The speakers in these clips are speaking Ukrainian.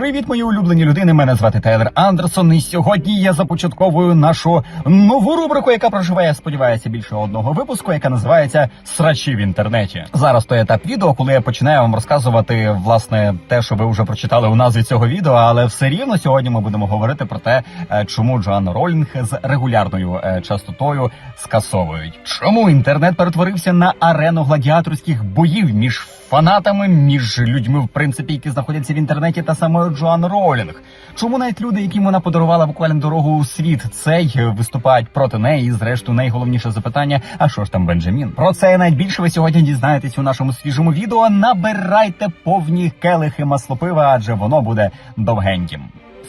Привіт, мої улюблені людини. Мене звати Тейлер Андерсон. І сьогодні я започатковую нашу нову рубрику, яка проживає, сподіваюся, більше одного випуску, яка називається Срачі в інтернеті. Зараз той етап відео, коли я починаю вам розказувати власне те, що ви вже прочитали у назві цього відео. Але все рівно сьогодні ми будемо говорити про те, е, чому Джоан Ролінг з регулярною е, частотою скасовують. Чому інтернет перетворився на арену гладіаторських боїв між фанатами, між людьми, в принципі, які знаходяться в інтернеті, та самою Джоан Ролінг. Чому навіть люди, яким вона подарувала буквально дорогу у світ, цей е, виступають проти неї? І зрештою, найголовніше запитання: а що ж там Бенджамін? Про це найбільше ви сьогодні дізнаєтесь у нашому свіжому відео. Набирайте повні келихи маслопива, адже воно буде довгеньким.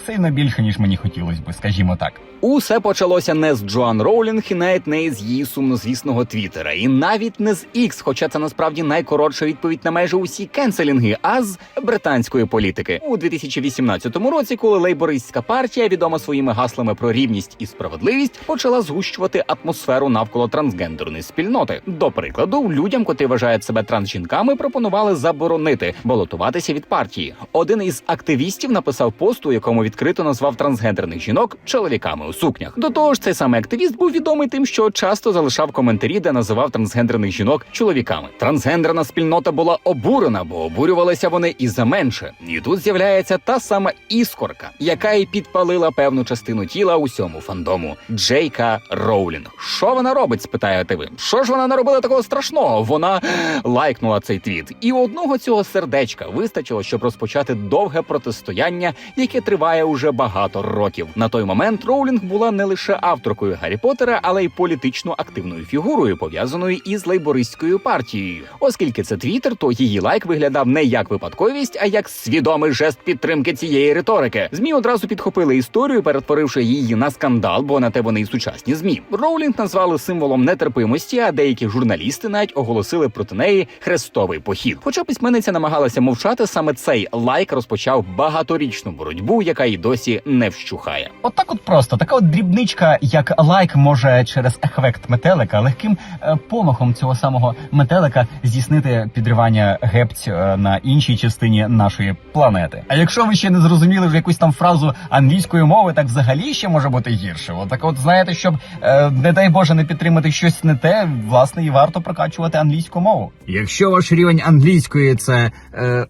Сильно більше ніж мені хотілося би, скажімо так. Усе почалося не з Джоан Роулінг і навіть не з її сумнозвісного твіттера, і навіть не з X, хоча це насправді найкоротша відповідь на майже усі кенселінги, а з британської політики у 2018 році, коли лейбористська партія, відома своїми гаслами про рівність і справедливість, почала згущувати атмосферу навколо трансгендерної спільноти. До прикладу, людям, котрі вважають себе трансжінками, пропонували заборонити балотуватися від партії. Один із активістів написав пост, у якому відкрито назвав трансгендерних жінок чоловіками у сукнях. До того ж, цей самий активіст був відомий тим, що часто залишав коментарі, де називав трансгендерних жінок чоловіками. Трансгендерна спільнота була обурена, бо обурювалися вони і за менше. І тут з'являється та сама іскорка, яка і підпалила певну частину тіла усьому фандому Джейка Роулінг. Що вона робить? спитаєте ви. Що ж вона наробила такого страшного? Вона лайкнула цей твіт, і одного цього сердечка вистачило, щоб розпочати довге протистояння, яке триває уже багато років. На той момент Роулінг була не лише авторкою Гаррі Поттера, але й політично активною фігурою, пов'язаною із лейбористською партією. Оскільки це твіттер, то її лайк виглядав не як випадковість, а як свідомий жест підтримки цієї риторики. Змі одразу підхопили історію, перетворивши її на скандал, бо на те вони і сучасні змі. Роулінг назвали символом нетерпимості, а деякі журналісти навіть оголосили проти неї хрестовий похід. Хоча письменниця намагалася мовчати, саме цей лайк розпочав багаторічну боротьбу, яка й досі не вщухає. От так от просто така от дрібничка, як лайк може через ефект метелика легким е, помахом цього самого метелика здійснити підривання гепць е, на іншій частині нашої планети. А якщо ви ще не зрозуміли вже якусь там фразу англійської мови, так взагалі ще може бути гірше. От так, от знаєте, щоб е, не дай Боже не підтримати щось не те, власне, і варто прокачувати англійську мову. Якщо ваш рівень англійської це е,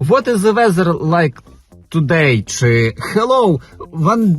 What is the weather like today? чи Hello, one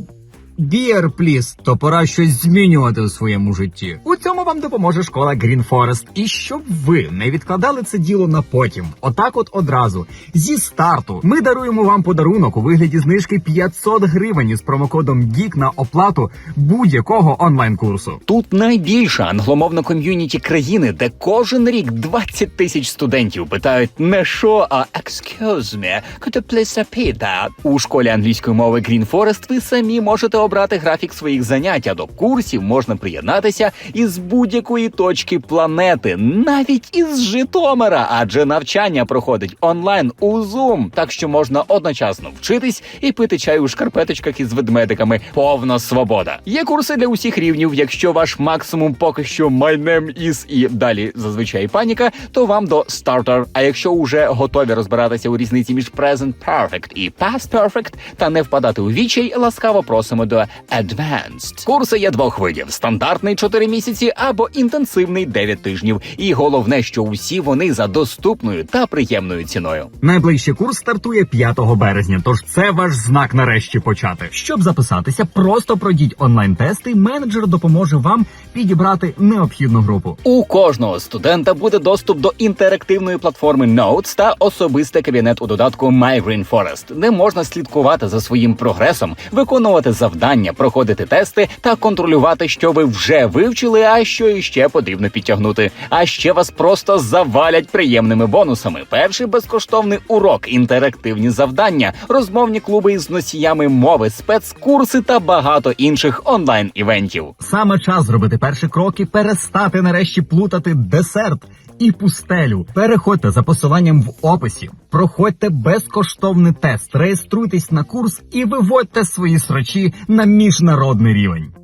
beer, please, то пора щось змінювати у своєму житті. Цьому вам допоможе школа Green Forest. І щоб ви не відкладали це діло на потім, отак, от одразу зі старту, ми даруємо вам подарунок у вигляді знижки 500 гривень із промокодом DIK на оплату будь-якого онлайн-курсу. Тут найбільша англомовна ком'юніті країни, де кожен рік 20 тисяч студентів питають не що, а excuse me, could you please repeat that? У школі англійської мови Green Forest ви самі можете обрати графік своїх занять, а до курсів можна приєднатися із будь-якої точки планети, навіть із Житомира, адже навчання проходить онлайн у Zoom, так що можна одночасно вчитись і пити чай у шкарпеточках із ведмедиками. Повна свобода. Є курси для усіх рівнів. Якщо ваш максимум поки що name is і далі зазвичай паніка, то вам до starter. А якщо уже готові розбиратися у різниці між present perfect і past perfect та не впадати у вічай, ласкаво просимо до advanced. Курси є двох видів: стандартний 4 місяці або інтенсивний 9 тижнів. І головне, що усі вони за доступною та приємною ціною. Найближчий курс стартує 5 березня, тож це ваш знак нарешті почати. Щоб записатися, просто пройдіть онлайн-тести. Менеджер допоможе вам підібрати необхідну групу. У кожного студента буде доступ до інтерактивної платформи Notes та особистий кабінет у додатку My Green Forest, де можна слідкувати за своїм прогресом, виконувати завдання, проходити тести та контролювати, що ви вже вивчили, а що іще потрібно підтягнути. А ще вас просто завалять приємними бонусами. Перший безкоштовний урок, інтерактивні завдання, розмовні клуби із носіями мови, спецкурси та багато інших онлайн івентів. Саме час зробити перші кроки, перестати нарешті плутати десерт і пустелю. Переходьте за посиланням в описі, проходьте безкоштовний тест, реєструйтесь на курс і виводьте свої срачі на міжнародний рівень.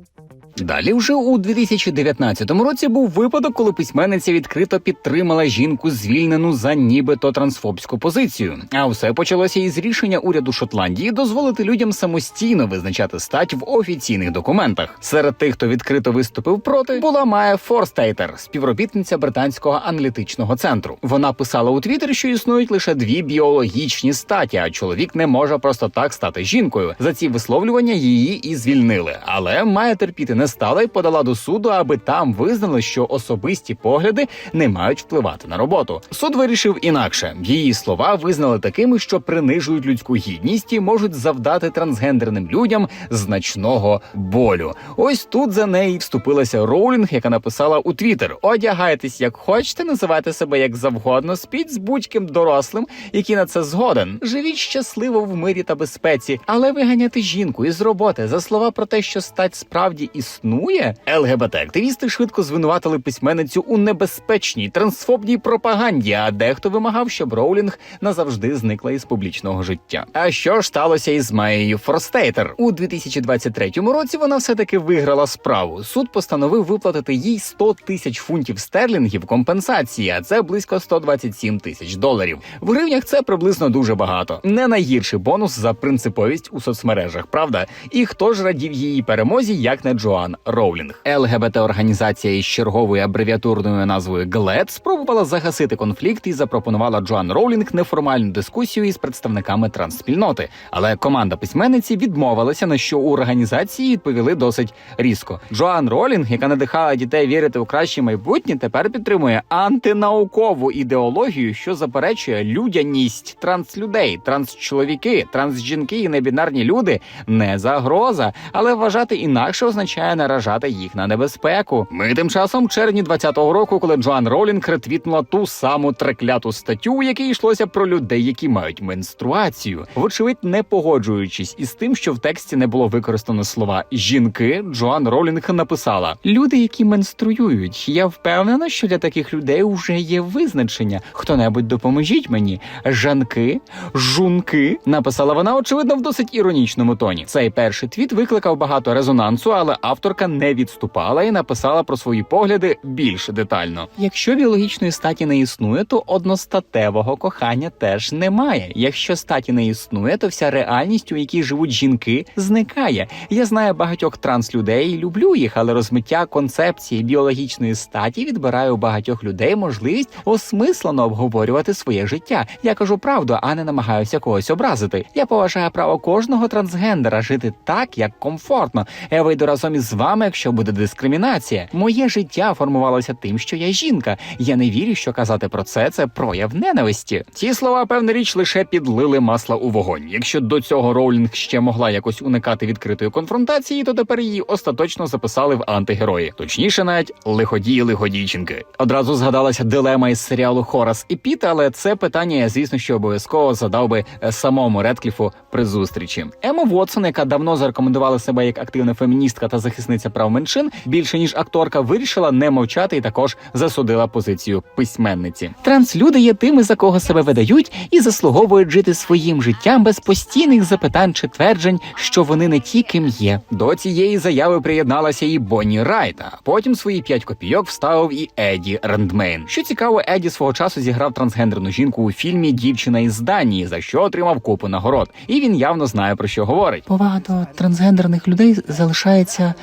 Далі, вже у 2019 році був випадок, коли письменниця відкрито підтримала жінку, звільнену за нібито трансфобську позицію. А все почалося із рішення уряду Шотландії дозволити людям самостійно визначати стать в офіційних документах. Серед тих, хто відкрито виступив проти, була Майя Форстейтер, співробітниця британського аналітичного центру. Вона писала у Твіттері, що існують лише дві біологічні статі, а чоловік не може просто так стати жінкою. За ці висловлювання її і звільнили. Але Майя терпіти не стала і подала до суду, аби там визнали, що особисті погляди не мають впливати на роботу. Суд вирішив інакше. Її слова визнали такими, що принижують людську гідність і можуть завдати трансгендерним людям значного болю. Ось тут за неї вступилася Роулінг, яка написала у Твіттер: одягайтесь як хочете, називайте себе як завгодно, спіть з будь-ким дорослим, який на це згоден. Живіть щасливо в мирі та безпеці, але виганяти жінку із роботи за слова про те, що стать справді існує. ЛГБТ активісти швидко звинуватили письменницю у небезпечній трансфобній пропаганді. А дехто вимагав, щоб Роулінг назавжди зникла із публічного життя. А що ж сталося із Майєю Форстейтер? У 2023 році вона все таки виграла справу. Суд постановив виплатити їй 100 тисяч фунтів стерлінгів компенсації, а це близько 127 тисяч доларів. В гривнях це приблизно дуже багато. Не найгірший бонус за принциповість у соцмережах, правда? І хто ж радів її перемозі, як не Джоан Роулінг? ЛГБТ організація із черговою абревіатурною назвою ГЛЕД спробувала загасити конфлікт і запропонувала Джоан Роулінг неформальну дискусію із представниками трансспільноти. Але команда письменниці відмовилася, на що у організації відповіли досить різко. Джоан Ролінг, яка надихала дітей вірити у краще майбутнє, тепер підтримує антинаукову ідеологію, що заперечує людяність транслюдей, трансчоловіки, трансжінки і небінарні люди не загроза, але вважати інакше означає наражати їх на небезпеку. Ми тим часом, в червні 20-го року, коли Джоан Ролінг ретвітнула ту саму трекляту статтю, у якій йшлося про людей, які мають менструацію, вочевидь, не погоджуючись із тим, що в тексті не було використано слова жінки, Джоан Ролінг написала: люди, які менструюють. Я впевнена, що для таких людей вже є визначення. Хто-небудь допоможіть мені. Жанки, жунки, написала вона, очевидно, в досить іронічному тоні. Цей перший твіт викликав багато резонансу, але авторка не відступала і написала про свої погляди більш детально. Якщо біологічної статі не існує, то одностатевого кохання теж немає. Якщо статі не існує, то вся реальність, у якій живуть жінки, зникає. Я знаю багатьох транслюдей і люблю їх, але розмиття концепції біологічної статі відбирає у багатьох людей можливість осмислено обговорювати своє життя. Я кажу правду, а не намагаюся когось образити. Я поважаю право кожного трансгендера жити так, як комфортно. Я вийду разом із вами, якщо буде дискримінація. Моє життя формувалося тим, що я жінка. Я не вірю, що казати про це це прояв ненависті. Ці слова, певна річ, лише підлили масла у вогонь. Якщо до цього Роулінг ще могла якось уникати відкритої конфронтації, то тепер її остаточно записали в антигерої. Точніше, навіть лиходії лиходійчинки. Одразу згадалася дилема із серіалу Хорас і Піт, але це питання я, звісно, що обов'язково задав би е, самому Редкліфу при зустрічі. Ема Вотсон, яка давно зарекомендувала себе як активна феміністка та захисниця прав меншин, більше ніж акторка вирішила не мовчати і також засудила позицію письменниці. Транслюди є тими, за кого себе видають, і заслуговують жити своїм життям без постійних запитань чи тверджень, що вони не ті, ким є. До цієї заяви приєдналася і Бонні Райт, а Потім свої п'ять копійок вставив і Еді Рендмейн. Що цікаво, Еді свого часу зіграв трансгендерну жінку у фільмі Дівчина із Данії, за що отримав купу нагород. І він явно знає про що говорить. Повага до трансгендерних людей залишається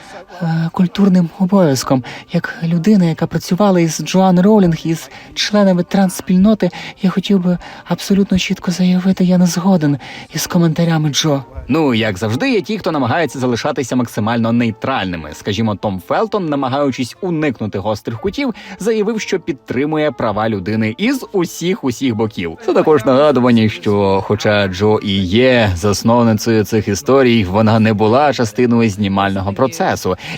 культурним обов'язком. Як людина, яка працювала із Джоан Роулінг, із членами трансспільноти, я хотів би абсолютно чітко заявити, я не згоден із коментарями Джо. Ну як завжди, є ті, хто намагається залишатися максимально нейтральними. Скажімо, Том Фелтон, намагаючись уникнути гострих кутів, заявив, що підтримує права людини із усіх усіх боків. Це також нагадування, що, хоча Джо і є засновницею цих історій, вона не була частиною знімального процесу,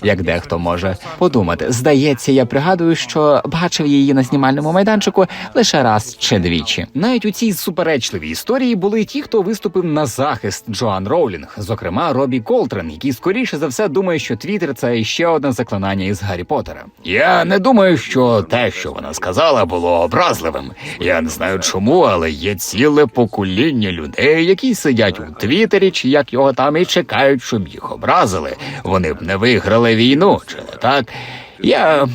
як дехто може подумати. Здається, я пригадую, що бачив її на знімальному майданчику лише раз чи двічі. Навіть у цій суперечливій історії були ті, хто виступив на захист Джоан Роулінг, зокрема Робі Колтрен, який скоріше за все думає, що Твіттер – це ще одне заклинання із Гаррі Поттера. Я не думаю, що те, що вона сказала, було образливим. Я не знаю чому, але є ціле покоління людей, які сидять у Твіттері, чи як його там і чекають, щоб їх образили. Вони б не виграли війну, чи не так? Я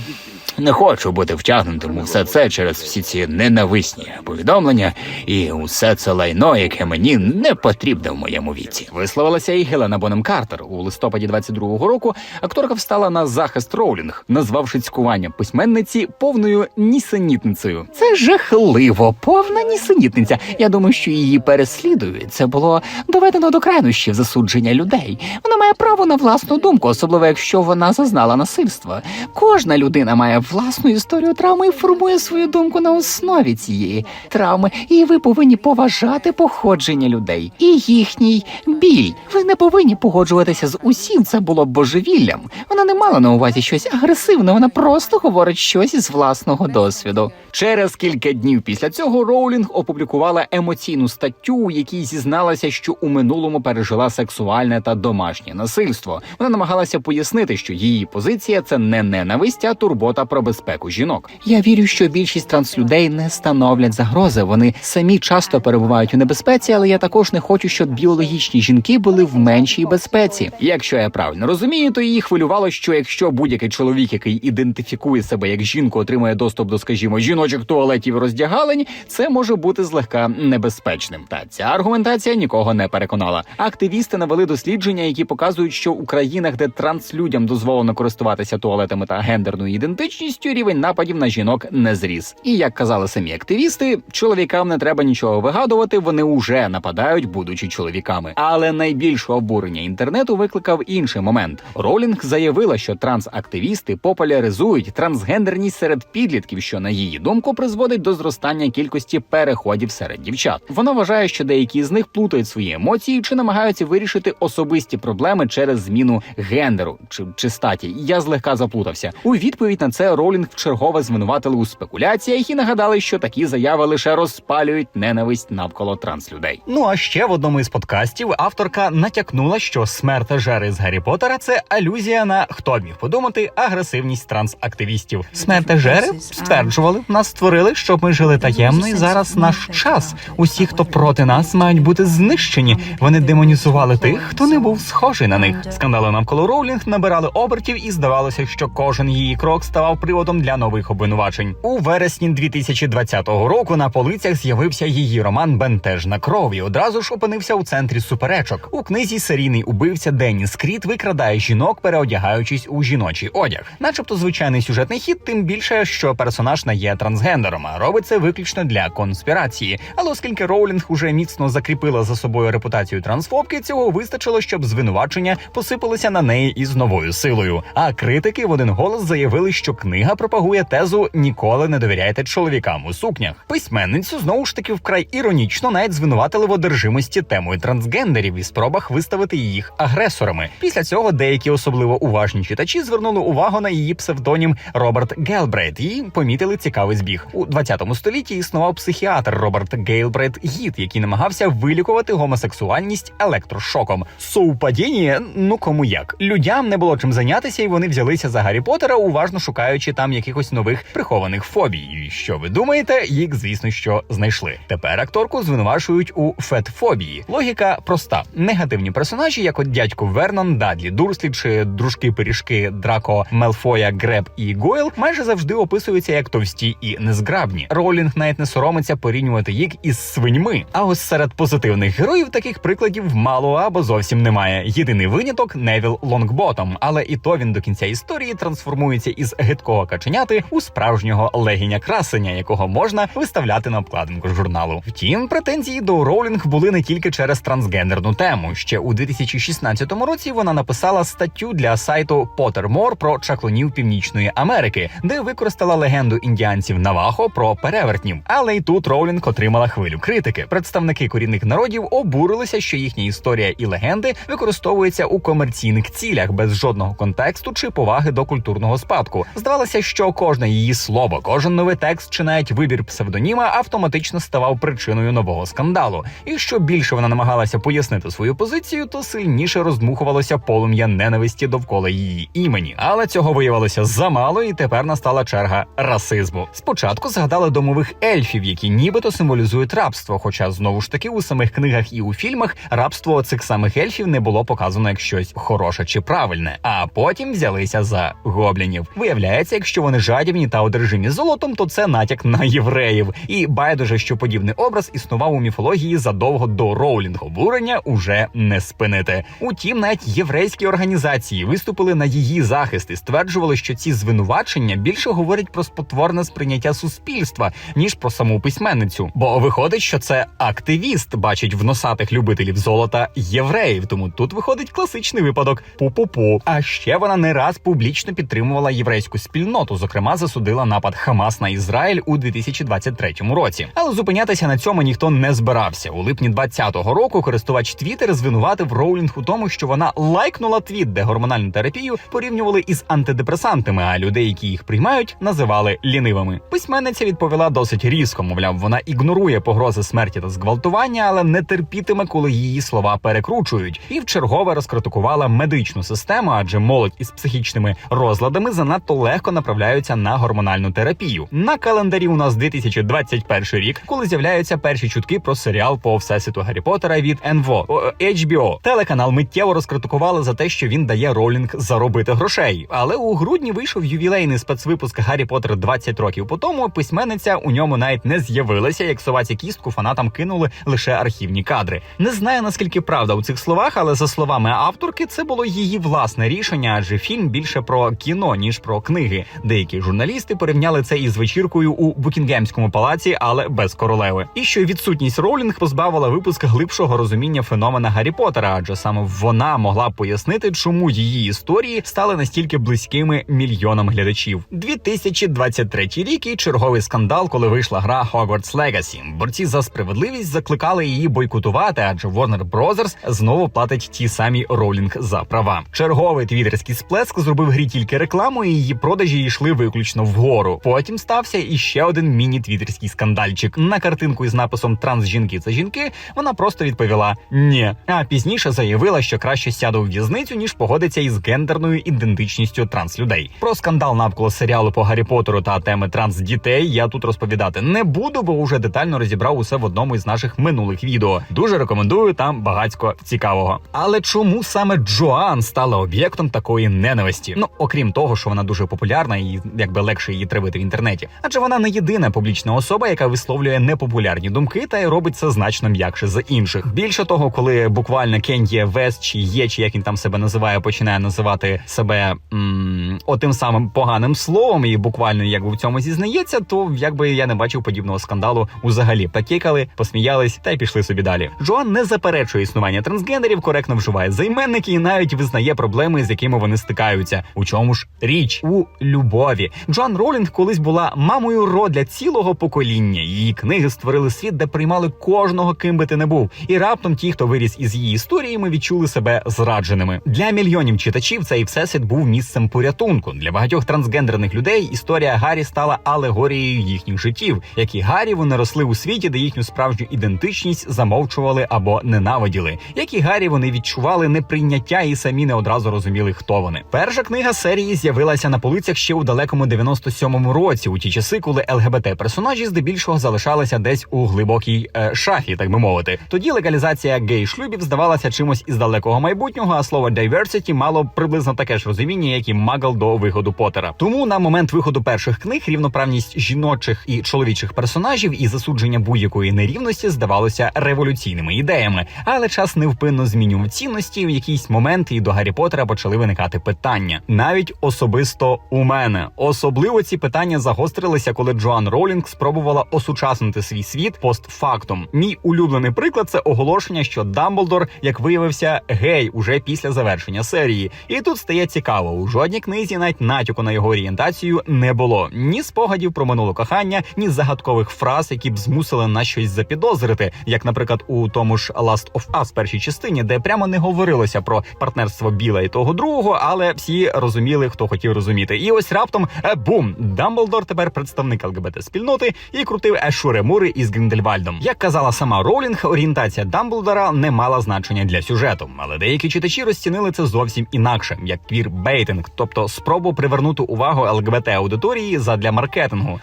не хочу бути втягнутим у все це через всі ці ненависні повідомлення і усе це лайно, яке мені не потрібне в моєму віці. Висловилася і Гелена Бонем Картер у листопаді 22-го року. Акторка встала на захист Роулінг, назвавши цькування письменниці повною нісенітницею. Це жахливо, повна нісенітниця. Я думаю, що її переслідують. Це було доведено до крайнощів засудження людей. Вона має право на власну думку, особливо якщо вона зазнала насильства. Кожна людина має власну історію травми і формує свою думку на основі цієї травми. І ви повинні поважати походження людей і їхній біль. Ви не повинні погоджуватися з усім. Це було божевіллям. Вона не мала на увазі щось агресивне. Вона просто говорить щось із власного досвіду. Через кілька днів після цього Роулінг опублікувала емоційну статтю, у якій зізналася, що у минулому пережила сексуальне та домашнє насильство. Вона намагалася пояснити, що її позиція це не ненависть, а турбота про безпеку жінок. Я вірю, що більшість транслюдей не становлять загрози. Вони самі часто перебувають у небезпеці, але я також не хочу, щоб біологічні жінки були в меншій безпеці. Якщо я правильно розумію, то її хвилювало, що якщо будь-який чоловік, який ідентифікує себе як жінку, отримує доступ до, скажімо, жіночих туалетів роздягалень, це може бути злегка небезпечним. Та ця аргументація нікого не переконала. Активісти навели дослідження, які показують, що у країнах, де транслюдям дозволено користуватися туалетами та гендерною ідентичністю, рівень нападів на жінок не зріс. І як казали самі активісти, чоловікам не треба нічого вигадувати, вони уже нападають, будучи чоловіками. Але найбільше обурення інтернету викликав інший момент. Ролінг заявила, що трансактивісти популяризують трансгендерність серед підлітків, що на її думку призводить до зростання кількості переходів серед дівчат. Вона вважає, що деякі з них плутають свої емоції чи намагаються вирішити особисті проблеми через зміну гендеру чи, чи статі. Я злегка заплутався. У відповідь на це Ролінг вчергове звинуватили у спекуляціях і нагадали, що такі заяви лише розпалюють ненависть навколо транслюдей. Ну а ще в одному із подкастів авторка натякнула, що смертежери з Гаррі Поттера – це алюзія на хто б міг подумати агресивність трансактивістів. Смертежери стверджували, нас створили, щоб ми жили таємно, і зараз наш час. Усі, хто проти нас, мають бути знищені. Вони демонізували тих, хто не був схожий на них. Скандали навколо Роулінг набирали обертів, і здавалося, що кожен її крок ставав приводом для нових обвинувачень. У вересні 2020 року на полицях з'явився її роман Бентежна кров і одразу ж опинився у центрі суперечок. У книзі серійний убивця Денніс Кріт викрадає жінок, переодягаючись у жіночий одяг, начебто звичайний сюжетний хід, тим більше, що персонаж не є трансгендером, а робить це виключно для конспірації. Але оскільки Роулінг уже міцно закріпила за собою репутацію трансфобки, цього вистачило, щоб звинувачення посипалися на неї із новою силою. А критики в один голос заявили, що книга пропагує тезу ніколи не довіряйте чоловікам у сукнях. Письменницю знову ж таки вкрай іронічно навіть звинуватили в одержимості темою трансгендерів і спробах виставити їх агресорами. Після цього деякі особливо уважні читачі звернули увагу на її псевдонім Роберт Гелбрейт і помітили цікавий збіг. У 20 столітті існував психіатр Роберт Гейлбрейт Гіт, який намагався вилікувати гомосексуальність електрошоком. Совпадіння? ну кому як людям не було чим зайнятися, і вони взялися за Гаррі Поттера, уважно шукаючи там якихось нових прихованих фобій. І що ви думаєте? Їх, звісно, що знайшли. Тепер акторку звинувачують у фетфобії. Логіка проста: негативні персонажі, як от дядько Вернон, Дадлі Дурслі чи дружки пиріжки Драко Мелфоя, Греб і Гойл, майже завжди описуються як товсті і незграбні. Ролінг навіть не соромиться порівнювати їх із свиньми. А ось серед позитивних героїв таких прикладів мало або зовсім немає. Єдиний виняток Невіл Лонгботом, але і то він до кінця історії трансформується із гидкого каченяти у справжнього легіня красення, якого можна виставляти на обкладинку журналу. Втім, претензії до Роулінг були не тільки через трансгендерну тему. Ще у 2016 році вона написала статтю для сайту Pottermore про чаклунів Північної Америки, де використала легенду індіанців місяців Навахо про перевертнів. Але й тут Роулінг отримала хвилю критики. Представники корінних народів обурилися, що їхня історія і легенди використовуються у комерційних цілях без жодного контексту чи поваги до культурного спадку. Здавалося, що кожне її слово, кожен новий текст чи навіть вибір псевдоніма автоматично ставав причиною нового скандалу. І що більше вона намагалася пояснити свою позицію, то сильніше роздмухувалося полум'я ненависті довкола її імені. Але цього виявилося замало, і тепер настала черга расизму. Спочатку згадали домових ельфів, які нібито символізують рабство. Хоча знову ж таки у самих книгах і у фільмах рабство цих самих ельфів не було показано як щось хороше чи правильне. А потім взялися за гоблінів. Виявляється, якщо вони жадібні та одержимі золотом, то це натяк на євреїв. І байдуже, що подібний образ існував у міфології задовго до Роулінг. Обурення уже не спинити. Утім, навіть єврейські організації виступили на її захист і стверджували, що ці звинувачення більше говорять про спотворне сприйняття суспільства ніж про саму письменницю. Бо виходить, що це активіст бачить в носатих любителів золота євреїв. Тому тут виходить класичний випадок пу-пу-пу. А ще вона не раз публічно підтримувала єврейську спільноту. Зокрема, засудила напад Хамас на Ізраїль у 2023 році. Але зупинятися на цьому ніхто не збирався. У липні 2020 року користувач Твіттер звинуватив Роулінг у тому, що вона лайкнула твіт, де гормональну терапію порівнювали із антидепресантами, а людей, які їх приймають, називали лінивими. Письменниця відповіла досить різко. Мовляв, вона ігнорує погрози смерті та зґвалтування, але не терпітиме, коли її слова перекручують, і вчергове розкритикувала медичну систему, адже молодь із психічними розладами занадто легко направляються на гормональну терапію. На календарі у нас 2021 рік, коли з'являються перші чутки про серіал по всесвіту Гаррі Поттера від НВО HBO. Телеканал миттєво розкритикували за те, що він дає Ролінг заробити грошей. Але у грудні вийшов ювілейний спецвипуск Гаррі Поттер 20 років по тому. Письменниця у ньому навіть не з'явилася. Як соваці кістку фанатам кинули лише архівні кадри. Не знаю наскільки правда у цих словах, але за словами авторки, це було її власне рішення, адже фільм більше про кіно ніж про книги. Деякі журналісти порівняли це із вечіркою у Букінгемському палаці, але без королеви. І що відсутність Роулінг позбавила випуск глибшого розуміння феномена Гаррі Поттера, адже саме вона могла пояснити, чому її історії стали настільки близькими мільйонам глядачів. 2023 рік і черговий скандал, коли вийшла гра Hogwarts Legacy. Борці за справедливість закликали її бойкотувати, адже Warner Bros. знову платить ті самі Роулінг за права. Черговий твіттерський сплеск зробив грі тільки рекламу, і її продажі йшли виключно вгору. Потім стався іще один міні-твіттерський скандальчик. На картинку із написом Трансжінки це жінки. Вона просто відповіла ні. А пізніше заявила, що краще сяде у в'язницю, ніж погодиться із гендерною ідентичністю транслюдей. Про скандал навколо серіалу по Гаррі Поттеру та теми трансдітей я тут розповідати не буду, бо вже детально розібрав усе в одному із наших минулих відео. Дуже рекомендую там багацько цікавого. Але чому саме Джоан стала об'єктом такої ненависті? Ну окрім того, що вона дуже популярна і якби легше її тривити в інтернеті, адже вона не єдина публічна особа, яка висловлює непопулярні думки та й робить це значно м'якше за інших. Більше того, коли буквально Кен'є Вест чи є, чи як він там себе називає, починає називати себе м- отим самим поганим словом, і буквально якби в цьому зізнається, то якби я не бачив подібного скандалу взагалі. Покікали, посміялись та й пішли собі далі. Джоан не заперечує існування трансгендерів, коректно вживає займенники і навіть визнає проблеми, з якими вони стикаються. У чому ж річ у любові? Джоан Ролінг колись була мамою ро для цілого покоління. Її книги створили світ, де приймали кожного, ким би ти не був. І раптом ті, хто виріс із її історіями, відчули себе зрадженими. Для мільйонів читачів цей всесвіт був місцем порятунку. Для багатьох трансгендерних людей історія Гаррі стала алегорією їхніх життів. Як і Гаррі, вони росли у світі, де їхню справжню ідентичність замовчували або ненавиділи. Як і Гаррі, вони відчували неприйняття і самі не одразу розуміли, хто вони. Перша книга серії з'явилася на полицях ще у далекому 97-му році, у ті часи, коли ЛГБТ персонажі здебільшого залишалися десь у глибокій е, шафі, так би мовити. Тоді легалізація гей-шлюбів здавалася чимось із далекого майбутнього, а слово diversity мало приблизно таке ж розуміння, як і магл до виходу Поттера. Тому на момент виходу перших книг рівноправність жіночих і чоловічих персонажів і засудження будь-якої нерівності здавалося революційними ідеями. Але час невпинно змінював цінності. В якийсь момент і до Гаррі Поттера почали виникати питання, навіть особисто у мене. Особливо ці питання загострилися, коли Джоан Роулінг спробувала осучаснити свій світ постфактум. Мій улюблений приклад це оголошення, що Дамблдор, як виявився, гей уже після завершення серії. І тут стає цікаво. У жодній книзі навіть натяку на його орієнтацію не було ні спогадів, спогадів про минуле кохання, ні загадкових фраз, які б змусили нас щось запідозрити, як, наприклад, у тому ж Last of Us першій частині, де прямо не говорилося про партнерство Біла і того другого, але всі розуміли, хто хотів розуміти. І ось раптом е, бум! Дамблдор тепер представник ЛГБТ спільноти і крутив Ешури Мури із Гріндельвальдом. Як казала сама Роулінг, орієнтація Дамблдора не мала значення для сюжету, але деякі читачі розцінили це зовсім інакше, як квір-бейтинг, тобто спробу привернути увагу ЛГБТ аудиторії задля маркетингу.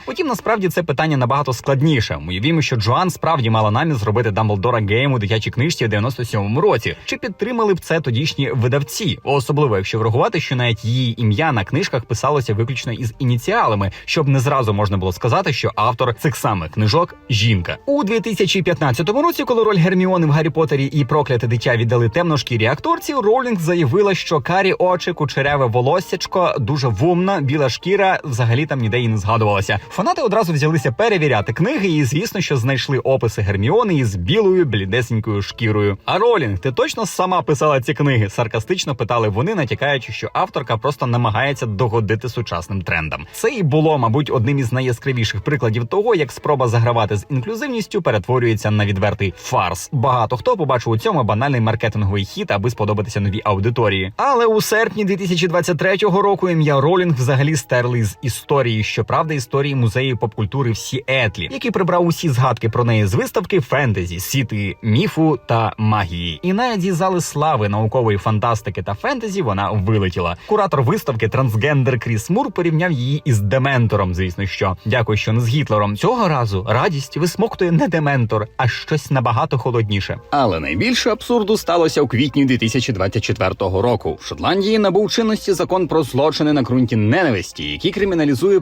Утім, насправді це питання набагато складніше. Уявімо, що Джоан справді мала намір зробити Дамблдора геєм у дитячій книжці в 97-му році. Чи підтримали б це тодішні видавці? Особливо, якщо врахувати, що навіть її ім'я на книжках писалося виключно із ініціалами, щоб не зразу можна було сказати, що автор цих самих книжок жінка. У 2015 році, коли роль Герміони в Гаррі Поттері і прокляте дитя віддали темношкірій акторці, Ролінг заявила, що карі очі, кучеряве волоссячко, дуже вумна, біла шкіра взагалі там ніде і не згадувалася. Фанати одразу взялися перевіряти книги, і звісно, що знайшли описи Герміони із білою блідесенькою шкірою. А Ролінг, ти точно сама писала ці книги? Саркастично питали вони, натякаючи, що авторка просто намагається догодити сучасним трендам. Це і було, мабуть, одним із найяскравіших прикладів того, як спроба загравати з інклюзивністю перетворюється на відвертий фарс. Багато хто побачив у цьому банальний маркетинговий хід, аби сподобатися новій аудиторії. Але у серпні 2023 року ім'я Ролінг взагалі стерли з історії. Щоправда, історії музею попкультури в Сіетлі, який прибрав усі згадки про неї з виставки фентезі, світи, міфу та магії. І навіть зі зали слави наукової фантастики та фентезі вона вилетіла. Куратор виставки трансгендер Кріс Мур порівняв її із Дементором. Звісно, що дякую, що не з Гітлером. Цього разу радість висмоктує не Дементор, а щось набагато холодніше. Але найбільше абсурду сталося у квітні 2024 року. В Шотландії набув чинності закон про злочини на ґрунті ненависті, який криміналізує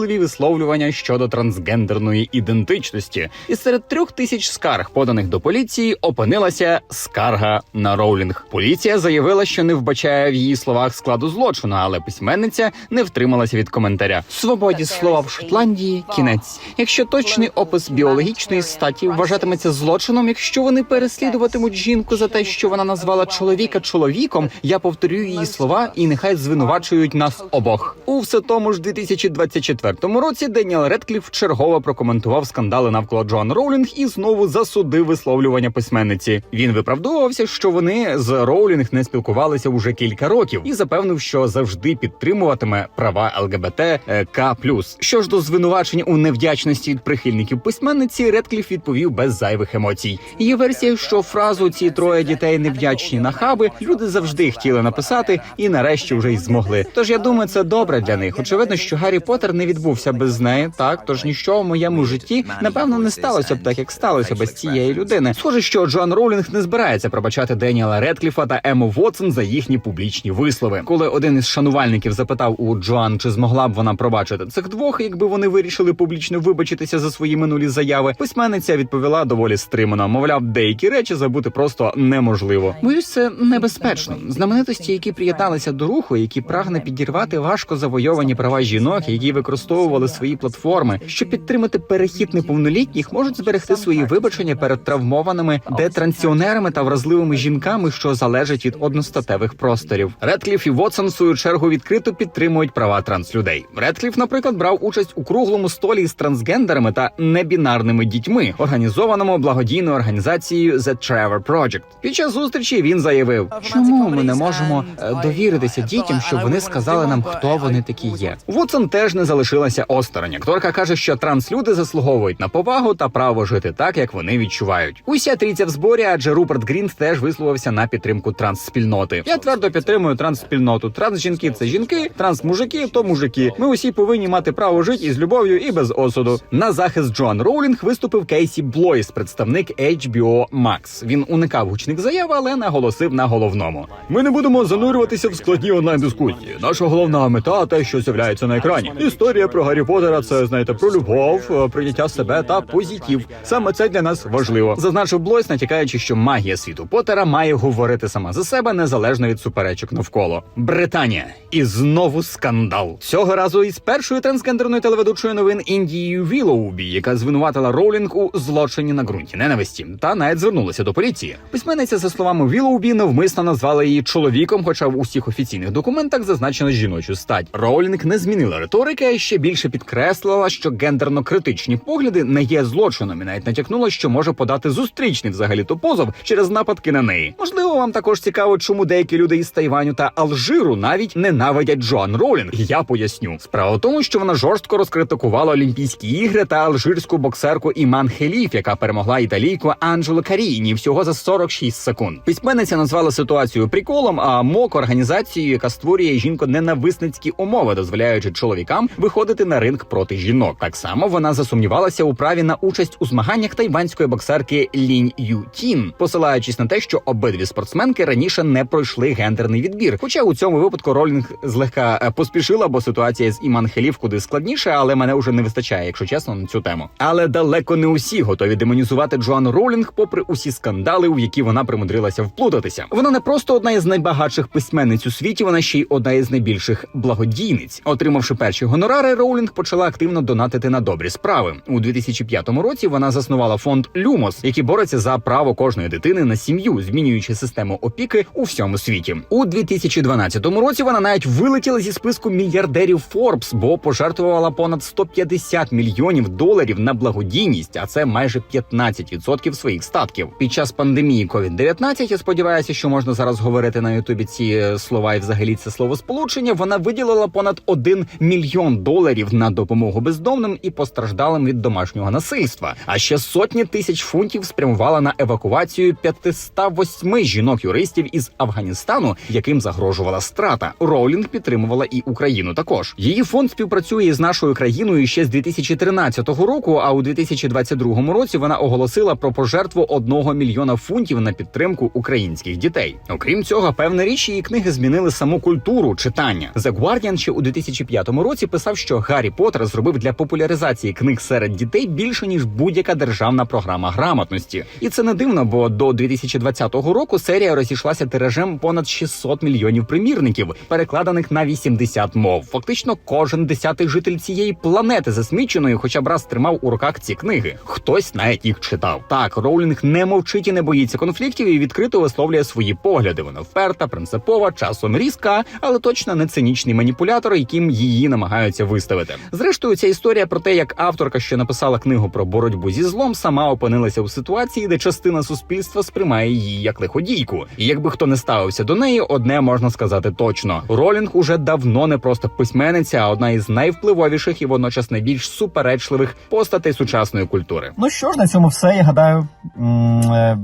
принизливі висловлювання щодо трансгендерної ідентичності. І серед трьох тисяч скарг, поданих до поліції, опинилася скарга на Роулінг. Поліція заявила, що не вбачає в її словах складу злочину, але письменниця не втрималася від коментаря. Свободі слова в Шотландії кінець. Якщо точний опис біологічної статі вважатиметься злочином, якщо вони переслідуватимуть жінку за те, що вона назвала чоловіка чоловіком, я повторю її слова, і нехай звинувачують нас обох. У все тому ж 2024 році Деніел Редкліф чергово прокоментував скандали навколо Джоан Роулінг і знову засудив висловлювання письменниці. Він виправдовувався, що вони з Роулінг не спілкувалися уже кілька років, і запевнив, що завжди підтримуватиме права ЛГБТ е, К+. Що ж до звинувачень у невдячності від прихильників письменниці, Редкліф відповів без зайвих емоцій. Є версія, що фразу ці троє дітей невдячні нахаби люди завжди хотіли написати, і нарешті вже й змогли. Тож я думаю, це добре для них. Очевидно, що Гаррі Поттер не відбувся без неї. Так, тож ніщо в моєму житті напевно не сталося б так, як сталося без цієї людини. Схоже, що Джоан Роулінг не збирається пробачати Деніела Редкліфа та Ему Вотсон за їхні публічні вислови. Коли один із шанувальників запитав у Джоан, чи змогла б вона пробачити цих двох, якби вони вирішили публічно вибачитися за свої минулі заяви, письменниця відповіла доволі стримано. Мовляв, деякі речі забути просто неможливо. Боюсь, це небезпечно. Знаменитості, які приєдналися до руху, які прагне підірвати важко завойовані права жінок, які використовували свої платформи, щоб підтримати перехід неповнолітніх, можуть зберегти свої вибачення перед травмованими детранціонерами та вразливими жінками, що залежать від одностатевих просторів. Редкліф і Вотсон в свою чергу відкрито підтримують права транслюдей. Редкліф, наприклад, брав участь у круглому столі з трансгендерами та небінарними дітьми, організованому благодійною організацією The Trevor Project. Під час зустрічі він заявив, чому ми не можемо е, довіритися дітям, щоб вони сказали нам, хто вони такі є. Вудсон теж не залишилася осторонь. Акторка каже, що транслюди заслуговують на повагу та право жити так, як вони відчувають. Уся трійця в зборі, адже Руперт Грінт теж висловився на підтримку трансспільноти. Я твердо підтримую трансспільноту. Трансжінки це жінки, трансмужики то мужики. Ми усі повинні мати право жити із любов'ю і без осуду. На захист Джоан Роулінг виступив Кейсі Блойс, представник HBO Max. Він уникав гучних заяв, але наголосив на головному. Ми не будемо занурюватися в складні онлайн дискусії. Наша головна мета те, що з'являється на екрані. Історія про Гаррі Поттера – це знаєте про любов, е, прийняття себе та позитив. Саме це для нас важливо. Зазначив Блойс, натякаючи, що магія світу Поттера має говорити сама за себе незалежно від суперечок навколо. Британія і знову скандал. Цього разу із першою трансгендерною телеведучою новин Індією Вілоубі, яка звинуватила Роулінг у злочині на ґрунті ненависті, та навіть звернулася до поліції. Письменниця, за словами Вілоубі, навмисно назвала її чоловіком, хоча в усіх офіційних документах зазначено жіночу стать. Роулінг не змінила риторики, а ще більше підкреслила, що гендерно-критичні погляди не є злочином і навіть натякнула, що може подати зустрічний взагалі-то позов через нападки на неї. Можливо, вам також цікаво, чому деякі люди із Тайваню та Алжиру навіть ненавидять Джоан Роулінг. Я поясню. Справа в тому, що вона жорстко розкритикувала Олімпійські ігри та алжирську боксерку Іман Хеліф, яка перемогла італійку Анджело Каріні всього за 46 секунд. Письменниця назвала ситуацію приколом, а МОК організацією, яка створює жінко-ненависницькі умови, дозволяючи чоловікам виходити на ринг проти жінок. Так само вона засумнівалася у праві на участь у змаганнях тайванської боксерки Лінь Ю Тін, посилаючись на те, що обидві спортсменки раніше не пройшли гендерний відбір. Хоча у цьому випадку Ролінг злегка е, поспішила, бо ситуація з Іман Хелів куди складніша, але мене вже не вистачає, якщо чесно, на цю тему. Але далеко не усі готові демонізувати Джоан Роулінг, попри усі скандали, у які вона примудрилася вплутатися. Вона не просто одна із найбагатших письменниць у світі, вона ще й одна із найбільших благодійниць. Отримавши перші гонорари, Роулінг почала активно донатити на добрі справи. У 2005 році вона заснувала фонд Люмос, який бореться за право кожної дитини на сім'ю, змінюючи систему опіки у всьому світі. У 2012 році вона навіть вилетіла зі списку мільярдерів Forbes, бо пожертвувала понад 150 мільйонів доларів на благодійність, а це майже 15% своїх статків. Під час пандемії COVID-19, я сподіваюся, що можна зараз говорити на Ютубі ці е, слова і взагалі це словосполучення. Вона виділила понад 1 мільйон доларів на допомогу бездомним і постраждалим від домашнього насильства. А ще сотні тисяч фунтів спрямувала на евакуацію 508 жінок-юристів із Афганістану, яким загрожувала страта. Роулінг підтримувала і Україну. Також її фонд співпрацює з нашою країною ще з 2013 року. А у 2022 році вона оголосила про пожертву 1 мільйона фунтів на підтримку українських дітей. Окрім цього, певна річ її книги змінили саму культуру читання. The Guardian ще у 2005 році писав, що Гаррі Поттер зробив для популяризації книг серед дітей більше ніж будь-яка державна програма грамотності. І це не дивно, бо до 2020 року серія розійшлася тиражем понад 600 мільйонів примірників, перекладених на 80 мов. Фактично, кожен десятий житель цієї планети засміченої, хоча б раз тримав у руках ці книги. Хтось навіть їх читав. Так, Роулінг не мовчить і не боїться конфліктів і відкрито висловлює свої погляди. Вона вперта, принципова, часом різка, але точно не цинічний маніпулятор, яким її намагаються виставити. Зрештою, ця історія про те, як авторка, що написала книгу про боротьбу зі злом, сама опинилася у ситуації, де частина суспільства сприймає її як лиходійку. І якби хто не ставився до неї, одне можна сказати точно: Ролінг уже давно не просто письменниця, а одна із найвпливовіших і водночас найбільш суперечливих постатей сучасної культури. Ну що ж, на цьому все. Я гадаю, м, е,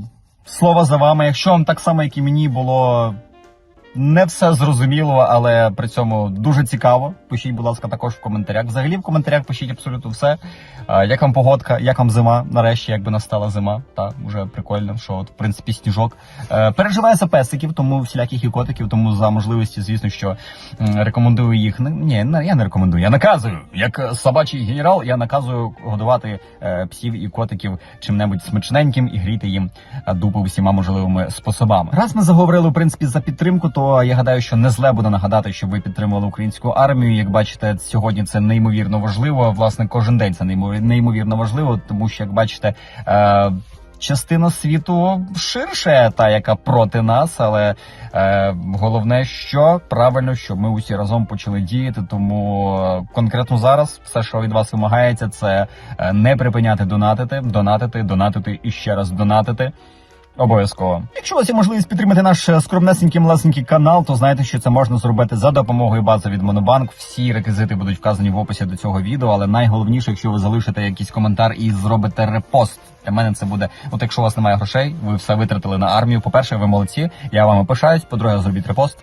слово за вами. Якщо вам так само, як і мені, було не все зрозуміло, але при цьому дуже цікаво. Пишіть, будь ласка, також в коментарях. Взагалі в коментарях пишіть абсолютно все. Як вам погодка, як вам зима? Нарешті, якби настала зима, та вже прикольно, що от в принципі сніжок. Е, Переживаю за песиків, тому всіляких і котиків, тому за можливості, звісно, що рекомендую їх. Ні, я не рекомендую. Я наказую. Як собачий генерал, я наказую годувати е, псів і котиків чим-небудь смачненьким і гріти їм е, дупу всіма можливими способами. Раз ми заговорили в принципі за підтримку, то я гадаю, що не зле буде нагадати, щоб ви підтримували українську армію. Як бачите, сьогодні це неймовірно важливо. Власне, кожен день це неймо- неймовірно важливо, тому що як бачите. Е, Частина світу ширше, та яка проти нас, але е, головне, що правильно, щоб ми усі разом почали діяти. Тому е, конкретно зараз все, що від вас вимагається, це е, не припиняти донатити, донатити, донатити і ще раз донатити. Обов'язково. Якщо у вас є можливість підтримати наш е, скромнесенький малесенький канал, то знаєте, що це можна зробити за допомогою бази від Монобанк. Всі реквізити будуть вказані в описі до цього відео. Але найголовніше, якщо ви залишите якийсь коментар і зробите репост. Для мене це буде. От якщо у вас немає грошей, ви все витратили на армію. По-перше, ви молодці. Я вами пишаюсь. По-друге, зробіть репост.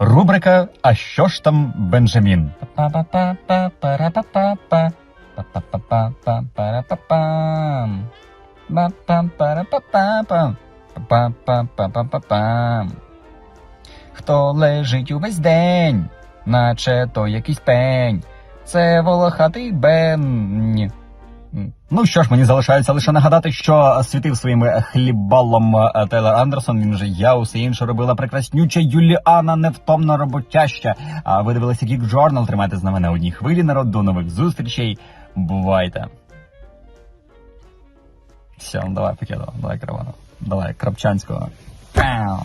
Рубрика А що ж там Бенджамін? Па-па-па-па-па-па-па-па. Па-па-па-па-па-па-па-пам. Хто лежить увесь день, наче то якийсь пень. Це волохатий бен. Ну що ж, мені залишається лише нагадати, що світив своїм хлібалом е, Тейлор Андерсон. Він же я, усе інше робила прекраснюча Юліана, невтомна роботяща. А ви дивилися Geek Journal, Тримайте з нами на одній хвилі народ. До нових зустрічей. Бувайте. Все, ну давай Покедова, давай Кравана. Давай Крапчанського. Пау!